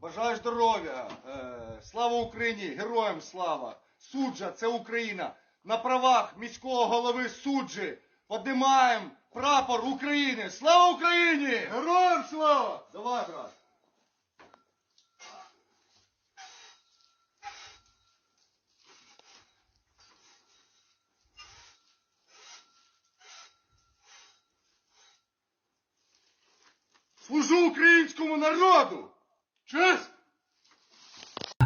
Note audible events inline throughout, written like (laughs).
Бажаю здоров'я. Е, Слава Україні! Героям слава! Суджа, це Україна. На правах міського голови суджі подимаємо прапор України. Слава Україні! Героям слава! Давай, брат. Служу українському народу!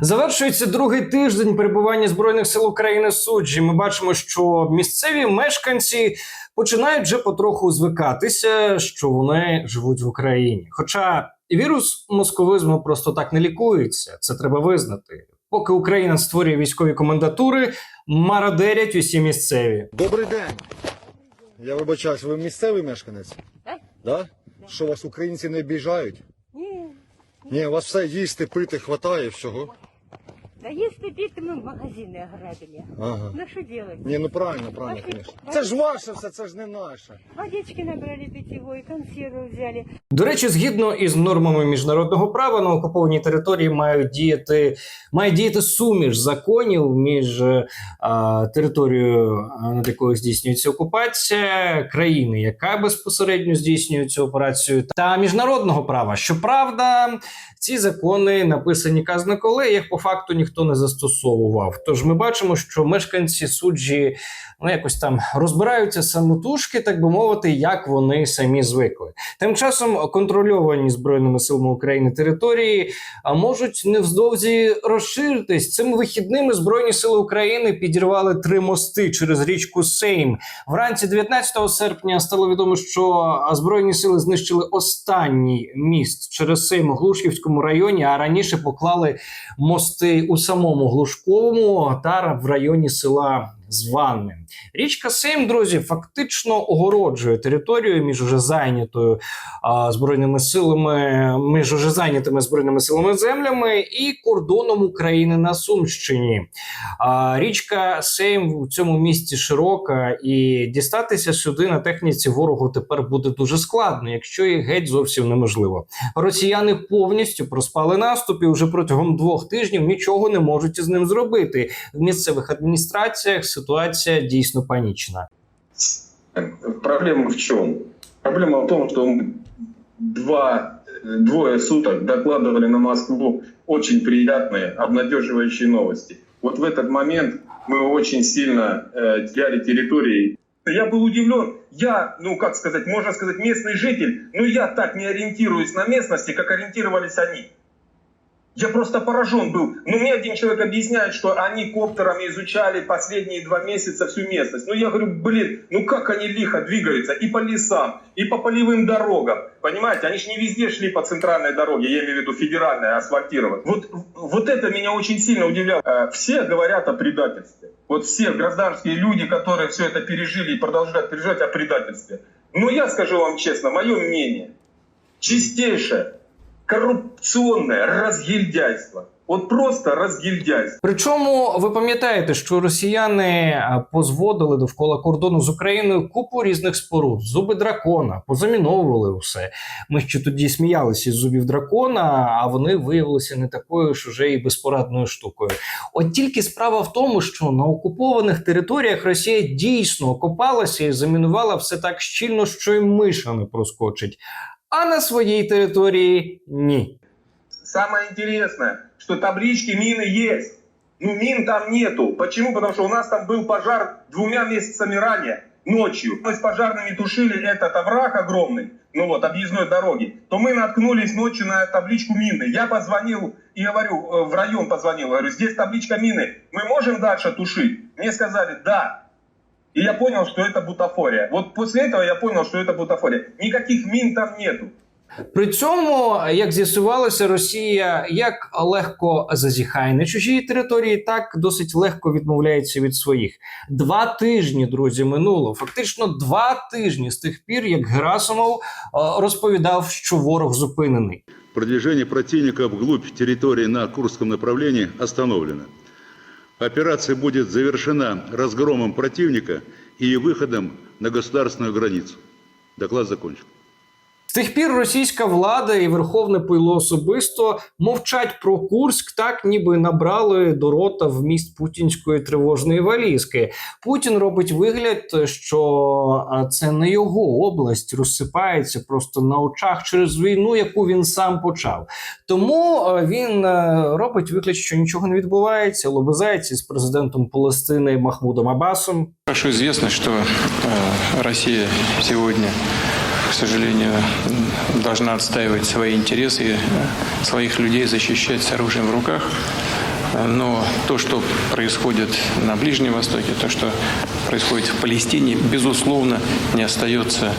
Завершується другий тиждень перебування збройних сил України суджі. Ми бачимо, що місцеві мешканці починають вже потроху звикатися, що вони живуть в Україні. Хоча вірус московизму просто так не лікується, це треба визнати. Поки Україна створює військові комендатури, мародерять усі місцеві. Добрий день. Я вибачаюсь, ви місцевий мешканець? Так. Да? Що вас українці не обіжають? Ні, Ні, у вас все їсти, пити, хватає всього. да если пить, мы магазины ограбили. Ага. Ну что делать? Ні, ну правильно, правильно, звісно. Це ж ваше все, це ж не наше. Водички набрали питьевой, консервы взяли. До речі, згідно із нормами міжнародного права на окупованій території мають діяти має діяти суміш законів між е, а, територією, а, над якою здійснюється окупація, країни, яка безпосередньо здійснює цю операцію, та міжнародного права. Щоправда, ці закони написані казна коли, їх по факту ніхто не застосовував. Тож ми бачимо, що мешканці суджі ну якось там розбираються самотужки, так би мовити, як вони самі звикли. Тим часом контрольовані збройними силами України території можуть невдовзі розширитись. Цими вихідними збройні сили України підірвали три мости через річку Сейм. Вранці 19 серпня стало відомо, що збройні сили знищили останній міст через Сейм у Глушківському районі. А раніше поклали мости у самому Глушковому та в районі села. Званне річка Сейм, друзі, фактично огороджує територію між уже зайнятою а, збройними силами, між уже зайнятими збройними силами землями і кордоном України на Сумщині. А, річка Сейм в цьому місті широка, і дістатися сюди на техніці ворогу тепер буде дуже складно, якщо і геть зовсім неможливо. Росіяни повністю проспали наступ і вже протягом двох тижнів нічого не можуть із ним зробити. В місцевих адміністраціях ситуація дійсно панічна. Проблема в чем? Проблема в том, что два, двое суток докладывали на Москву очень приятные, обнадеживающие новости. Вот в этот момент мы очень сильно э, теряли территории. Я был удивлен. Я, ну как сказать, можно сказать, местный житель, но я так не ориентируюсь на местности, как ориентировались они. Я просто поражен был. Ну, мне один человек объясняет, что они коптерами изучали последние два месяца всю местность. Ну, я говорю, блин, ну как они лихо двигаются и по лесам, и по полевым дорогам. Понимаете, они же не везде шли по центральной дороге, я имею в виду федеральной, асфальтированной. Вот, вот это меня очень сильно удивляло. Э, Все говорят о предательстве. Вот все гражданские люди, которые все это пережили и продолжают переживать о предательстве. Но я скажу вам честно, мое мнение, чистейшее коррупционное разгильдяйство. Вот просто разгильдяйство. Причому ви пам'ятаєте, що росіяни позводили довкола кордону з Україною купу різних споруд, зуби дракона, позаміновували усе. Ми ще тоді сміялися з зубів дракона, а вони виявилися не такою ж уже і безпорадною штукою. От тільки справа в тому, що на окупованих територіях Росія дійсно окопалася і замінувала все так щільно, що й миша не проскочить. А на своїй території ні. Самое интересное, что таблички мины есть. Ну, мин там нету. Почему? Потому что у нас там был пожар двумя месяцами ранее, ночью. Мы с пожарными тушили этот овраг огромный, ну вот, объездной дороги. То мы наткнулись ночью на табличку мины. Я позвонил и говорю, э, в район позвонил, говорю, здесь табличка мины. Мы можем дальше тушить? Мне сказали, да. И я понял, что это бутафория. Вот после этого я понял, что это бутафория. Никаких мин там нету. При цьому, як з'ясувалося, Росія як легко зазіхає на чужій території, так досить легко відмовляється від своїх. Два тижні, друзі, минуло. Фактично два тижні з тих пір, як Герасимов е, розповідав, що ворог зупинений. Продвижение противника вглубь территории на Курском направлении остановлено. Операция будет завершена разгромом противника и выходом на государственную границу. Доклад закончен. Тих пір російська влада і верховне пило особисто мовчать про Курськ, так ніби набрали до рота вміст путінської тривожної валізки. Путін робить вигляд, що це не його область розсипається просто на очах через війну, яку він сам почав. Тому він робить вигляд, що нічого не відбувається, лобизається з президентом Палестини Махмудом Абасом. Хорошо известно, что Россия сегодня, сожалению, должна отстаивать свои интересы, э, своих людей защищать с оружием в руках. Но то, что происходит на Ближнем Востоке, то, что происходит в Палестине, безусловно, не остается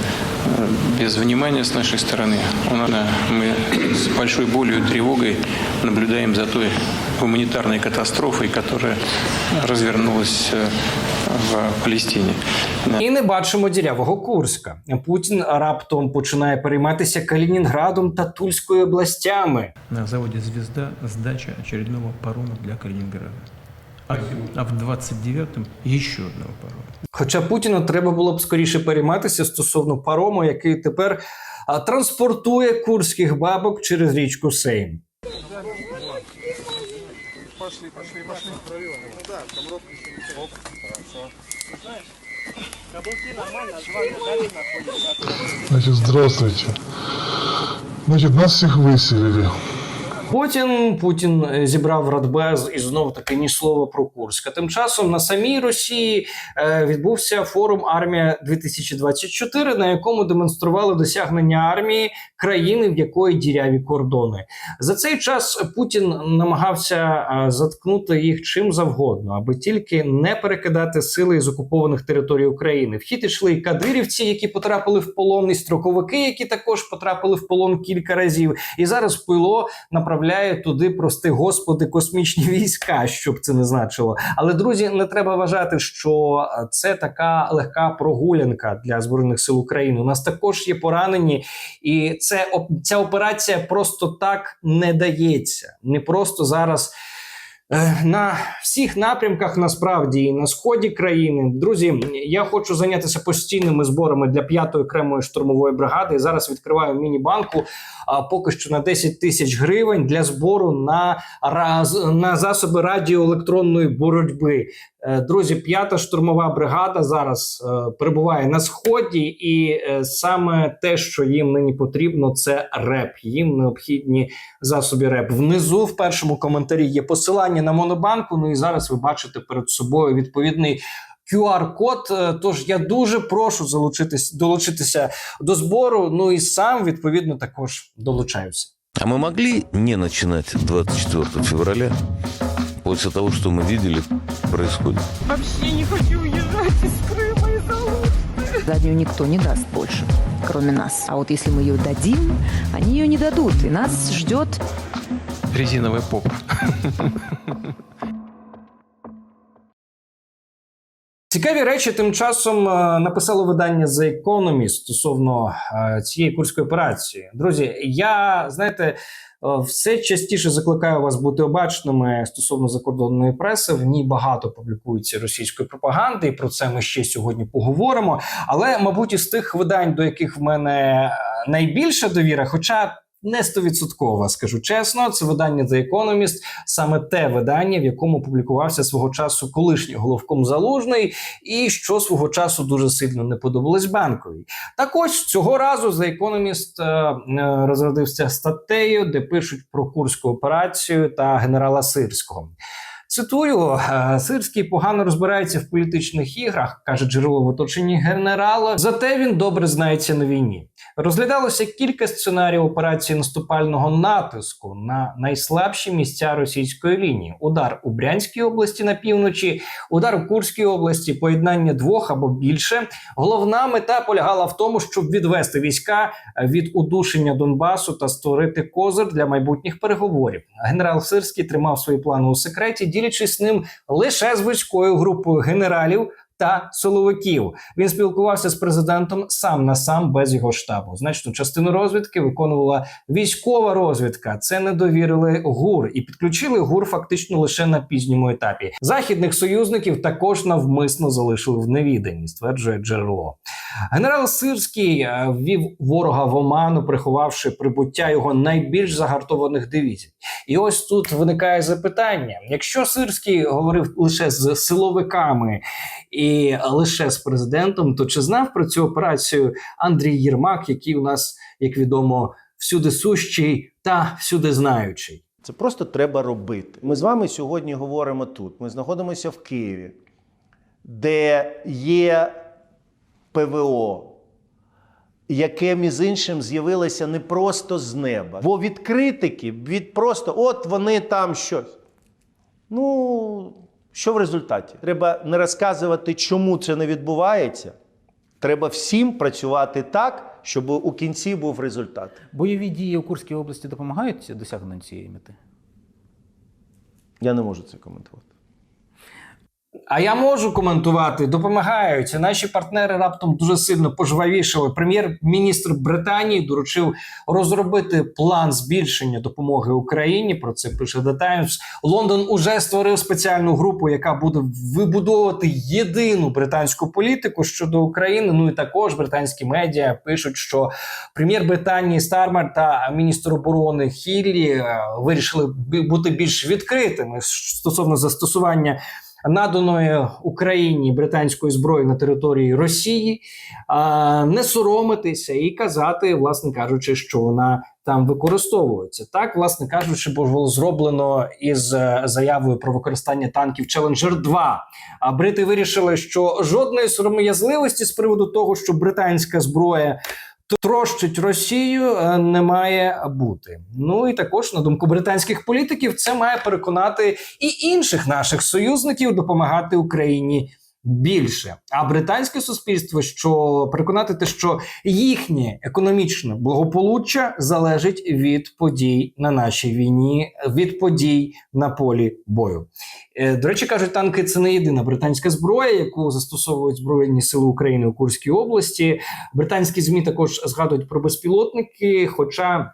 э, без внимания с нашей стороны. Э, Мы с большой болью и тревогой наблюдаем за той гуманитарной катастрофой, которая развернулась э, в Палестине. І не бачимо дірявого Курська. Путін раптом починає перейматися Калінінградом та Тульською областями. На заводе «Звезда» сдача очередного парома для Калининграда. А, а в 29-м еще одного парома. Хоча Путіну треба було б скоріше перейматися стосовно парому, який тепер транспортує курських бабок через річку Сейм. пошли, пошли, пошли. Ну да, там робка еще не Оп, хорошо. Значит, здравствуйте. Значит, нас всех выселили. Потім Путін е, зібрав Радбез і знову таки ні слова про Курськ. А тим часом на самій Росії е, відбувся форум Армія 2024 на якому демонстрували досягнення армії країни, в якої діряві кордони. За цей час Путін намагався е, заткнути їх чим завгодно, аби тільки не перекидати сили із окупованих територій України. В хід ішли і кадирівці, які потрапили в полон, і строковики, які також потрапили в полон кілька разів. І зараз пило направляє туди, прости господи, космічні (laughs) війська, щоб це не значило. Але друзі, не треба вважати, що е, це така легка прогулянка для збройних сил України. У нас також є поранені, і це ця операція просто так не дається. Не просто зараз. Е, На всіх напрямках насправді і на сході країни, друзі, я хочу зайнятися постійними зборами для п'ятої окремої штурмової бригади. Зараз відкриваю міні-банку а, поки що на 10 тисяч гривень для збору на раз на засоби радіоелектронної боротьби. Е, Друзі, п'ята штурмова бригада зараз е, перебуває на сході, і е, саме те, що їм нині потрібно, це реп. Їм необхідні засоби реп. Внизу в першому коментарі є посилання на монобанку. Ну і зараз ви бачите перед собою відповідний. QR-код, Е, тож я дуже прошу залучитись, долучитися до збору. Ну і сам відповідно також долучаюся. А мы могли не начинать 24 февраля после того, что мы видели происходит? Заднюю никто не даст больше, кроме нас. А вот если мы ее дадим, они ее не дадут. И нас ждет Резиновая попа. Цікаві речі тим часом е, написало видання The Economist стосовно е, цієї курської операції. Друзі, я знаєте, е, все частіше закликаю вас бути обачними стосовно закордонної преси. В ній багато публікується російської пропаганди, і про це ми ще сьогодні поговоримо. Але, мабуть, із тих видань, до яких в мене найбільша довіра, хоча. Не стовідсоткова, скажу чесно, це видання The Economist, саме те видання, в якому публікувався свого часу колишній головком залужний, і що свого часу дуже сильно не подобалось банковій. Так ось цього разу The Economist е, е, розродився статтею, де пишуть про курську операцію та генерала Сирського. Цитую, «Е, Сирський погано розбирається в політичних іграх, каже джерело в оточенні генерала. Зате він добре знається на війні. Розглядалося кілька сценаріїв операції наступального натиску на найслабші місця російської лінії: удар у Брянській області на півночі, удар у Курській області, поєднання двох або більше. Головна мета полягала в тому, щоб відвести війська від удушення Донбасу та створити козир для майбутніх переговорів. Генерал Сирський тримав свої плани у секреті, ділячись ним лише з вузькою групою генералів та силовиків. Він спілкувався з президентом сам на сам без його штабу. Значну частину розвідки виконувала військова розвідка. Це не довірили ГУР і підключили ГУР фактично лише на пізньому етапі. Західних союзників також навмисно залишили в невіданні, стверджує джерело. Генерал Сирський е, ввів ворога в оману, приховавши прибуття його найбільш загартованих дивізій. І ось тут виникає запитання: якщо Сирський говорив лише з силовиками і лише з президентом, то чи знав про цю операцію Андрій Єрмак, який у нас, як відомо, всюди сущий та всюди знаючий? Це просто треба робити. Ми з вами сьогодні говоримо тут. Ми знаходимося в Києві, де є ПВО, яке між іншим з'явилося не просто з неба. Бо від критики, від просто от вони там щось. Ну, що в результаті? Треба не розказувати, чому це не відбувається. Треба всім працювати так, щоб у кінці був результат. Бойові дії у Курській області допомагають досягненню цієї мети? Я не можу це коментувати. А я можу коментувати, допомагають. Наші партнери раптом дуже сильно пожвавішали. Прем'єр-міністр Британії доручив розробити план збільшення допомоги Україні. Про це пише The Times. Лондон уже створив спеціальну групу, яка буде вибудовувати єдину британську політику щодо України. Ну і також британські медіа пишуть, що прем'єр Британії Стармер та міністр оборони Хіллі е, вирішили бути більш відкритими стосовно застосування наданої Україні британської зброї на території Росії, не соромитися і казати, власне кажучи, що вона там використовується. Так, власне кажучи, було зроблено із е, заявою про використання танків Challenger 2. А брити вирішили, що жодної сором'язливості з приводу того, що британська зброя трощить Росію, е, не має бути. Ну і також, на думку британських політиків, це має переконати і інших наших союзників допомагати Україні. Більше а британське суспільство, що переконати те, що їхнє економічне благополуччя залежить від подій на нашій війні, від подій на полі бою. Е, До речі, кажуть, танки це не єдина британська зброя, яку застосовують збройні сили України у Курській області. Британські змі також згадують про безпілотники, хоча.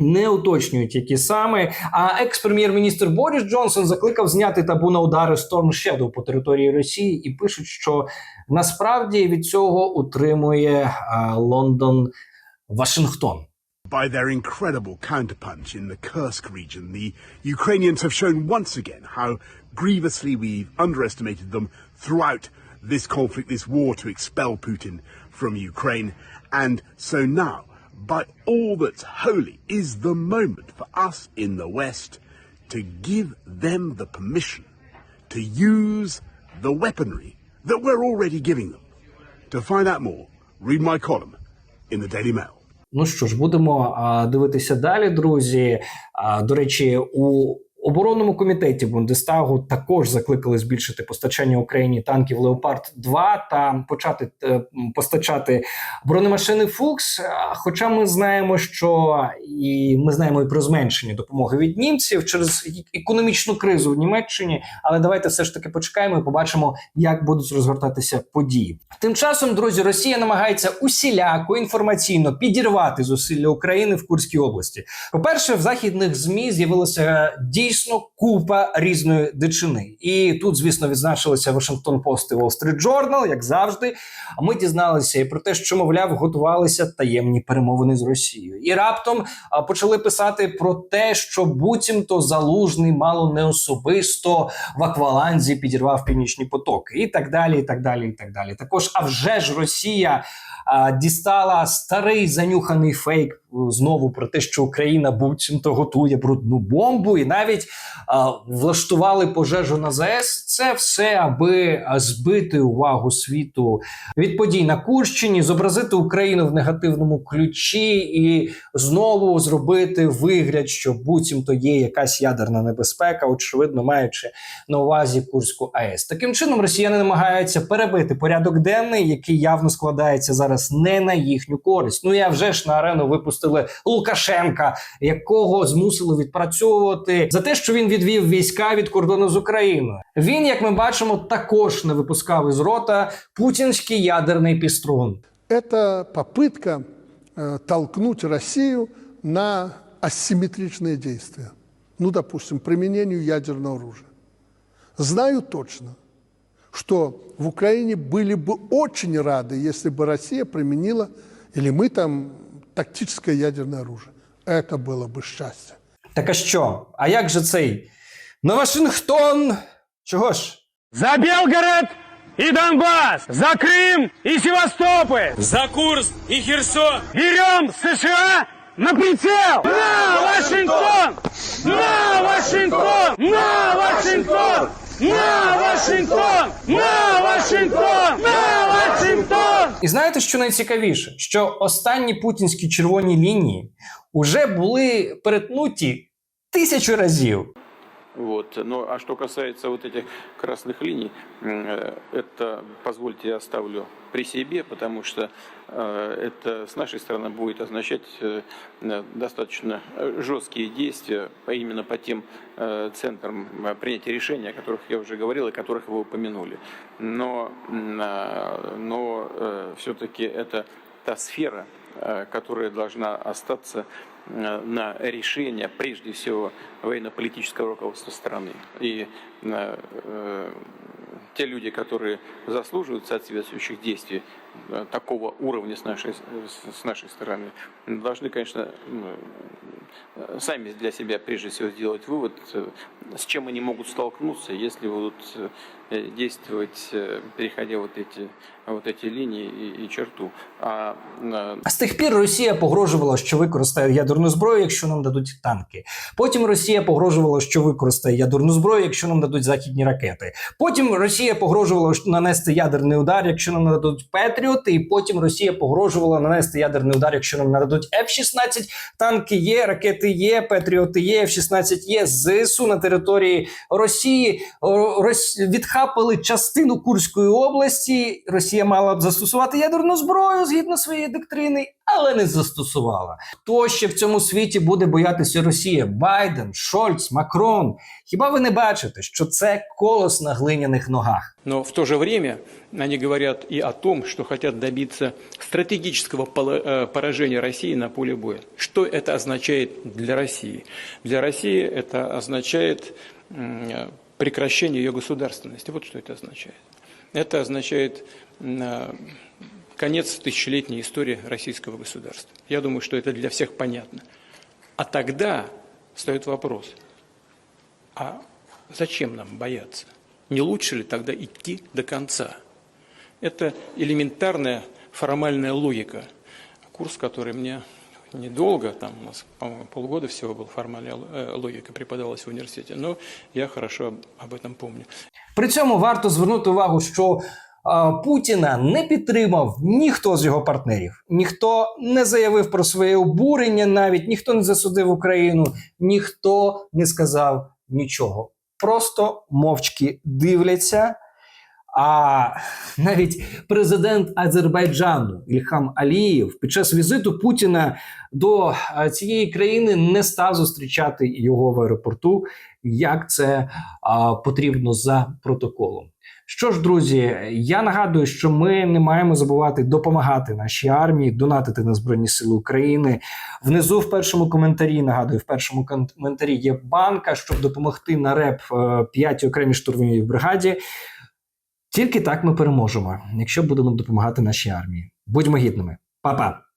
Не уточнюють, які саме. А екс-прем'єр-міністр Борис Джонсон закликав зняти табу на удари Storm Shadow по території Росії і пишуть, що насправді від цього утримує а, Лондон Вашингтон. By their incredible counterpunch in the Kursk region, the Ukrainians have shown once again how grievously we've underestimated them throughout this conflict, this war to expel Putin from Ukraine. And so now, by all that's holy, is the moment for us in the West to give them the permission to use the weaponry that we're already giving them. To find out more, read my column in the Daily Mail. Ну що ж, будемо а, дивитися далі, друзі. А, до речі, у оборонному комітеті Бундестагу також закликали збільшити постачання Україні танків Леопард 2 та почати е, постачати бронемашини Фукс. Хоча ми знаємо, що і ми знаємо і про зменшення допомоги від німців через економічну кризу в Німеччині. Але давайте все ж таки почекаємо і побачимо, як будуть розгортатися події. Тим часом, друзі, Росія намагається усіляко інформаційно підірвати зусилля України в Курській області. По-перше, в західних змі з'явилося дійсно купа різної дичини, і тут, звісно, відзначилися Вашингтон Пост і Wall Street Journal, як завжди. А ми дізналися і про те, що мовляв готувалися таємні перемовини з Росією, і раптом почали писати про те, що буцімто залужний мало не особисто в акваланзі підірвав північні потоки, і так далі. І так далі. І так далі. Також, а вже ж Росія дістала старий занюханий фейк знову про те, що Україна буцімто готує брудну бомбу, і навіть а, влаштували пожежу на ЗАЕС. Це все аби збити увагу світу від подій на Курщині, зобразити Україну в негативному ключі і знову зробити вигляд, що буцімто є якась ядерна небезпека, очевидно, маючи на увазі Курську АЕС. Таким чином, росіяни намагаються перебити порядок денний, який явно складається зараз не на їхню користь. Ну я вже ж на арену випустив випустили Лукашенка, якого змусили відпрацьовувати за те, що він відвів війська від кордону з Україною. Він, як ми бачимо, також не випускав із рота путінський ядерний піструн. Это попытка э, толкнуть Россию на асимметричные действия. Ну, допустим, применению ядерного оружия. Знаю точно, что в Украине были бы очень рады, если бы Россия применила, или мы там, тактическое ядерное оружие. Это было бы счастье. Так а що? А як же цей? На Вашингтон? Чого ж? За Белгород и Донбасс! За Крым и Севастополь! За Курск и Херсон! Берем США на прицел! На Вашингтон! На Вашингтон! На Вашингтон! На Вашингтон! На Вашингтон! На Вашингтон! І знаєте, що найцікавіше? Що останні путінські червоні лінії вже були перетнуті тисячу разів. Вот. Ну, а что касается вот этих красных линий, э, это, позвольте, я оставлю при себе, потому что э, это с нашей стороны будет означать э, достаточно жесткие действия именно по тем центрам принятия решений, о которых я уже говорил и которых вы упомянули. Но, но все-таки это та сфера, которая должна остаться на решение, прежде всего, военно-политического руководства страны. И э, э, те люди, которые заслуживают соответствующих действий э, такого уровня с нашей, с- нашей стороны, должны, конечно, э, сами для себя прежде всего сделать вывод, э, с чем они могут столкнуться, если будут э, действовать, э, переходя вот эти, вот эти линии и, и черту. А э, А з тих пір Росія погрожувала, що використає ядерну зброю, якщо нам дадуть танки. Потім Росія погрожувала, що використає ядерну зброю, якщо нам дадуть західні ракети. Потім Росія погрожувала що нанести ядерний удар, якщо нам нададуть Петріоти. І потім Росія погрожувала нанести ядерний удар, якщо нам нададуть F-16. Танки є, ракети є, Петріоти є, F-16 є. ЗСУ на території Росії Рос... відхапили частину Курської області. Росія мала б застосувати ядерну зброю згідно своєї доктрини, але не застосувала. Хто ще в цьому світі буде боятися Росії? Байден, Шольц, Макрон. Хіба ви не бачите, що це колос на глиняних ногах? Но в то же время они говорят и о том, что хотят добиться стратегического пола- э, поражения России на поле боя. Что это означает для России? Для России это означает м, э, прекращение ее государственности. Вот что это означает. Это означает м, э, конец тысячелетней истории российского государства. Я думаю, что это для всех понятно. А тогда встает вопрос, а зачем нам бояться? Не лучше ли тогда идти до конца? Это элементарная формальная логика. Курс, который мне недолго, там у нас, по-моему, полгода всего был формальная э, логика, преподавалась в университете, но я хорошо об- этом помню. При цьому варто звернути увагу, що Путіна не підтримав ніхто з його партнерів, ніхто не заявив про своє обурення, навіть ніхто не засудив Україну, ніхто не сказав нічого. Просто мовчки дивляться. А навіть президент Азербайджану Ільхам Алієв під час візиту Путіна до цієї країни не став зустрічати його в аеропорту, як це а, потрібно за протоколом. Що ж, друзі, я нагадую, що ми не маємо забувати допомагати нашій армії, донатити на Збройні Сили України. Внизу в першому коментарі нагадую, в першому коментарі є банка, щоб допомогти на реп 5 окремій штурмовій бригаді. Тільки так ми переможемо, якщо будемо допомагати нашій армії. Будьмо гідними, Па-па!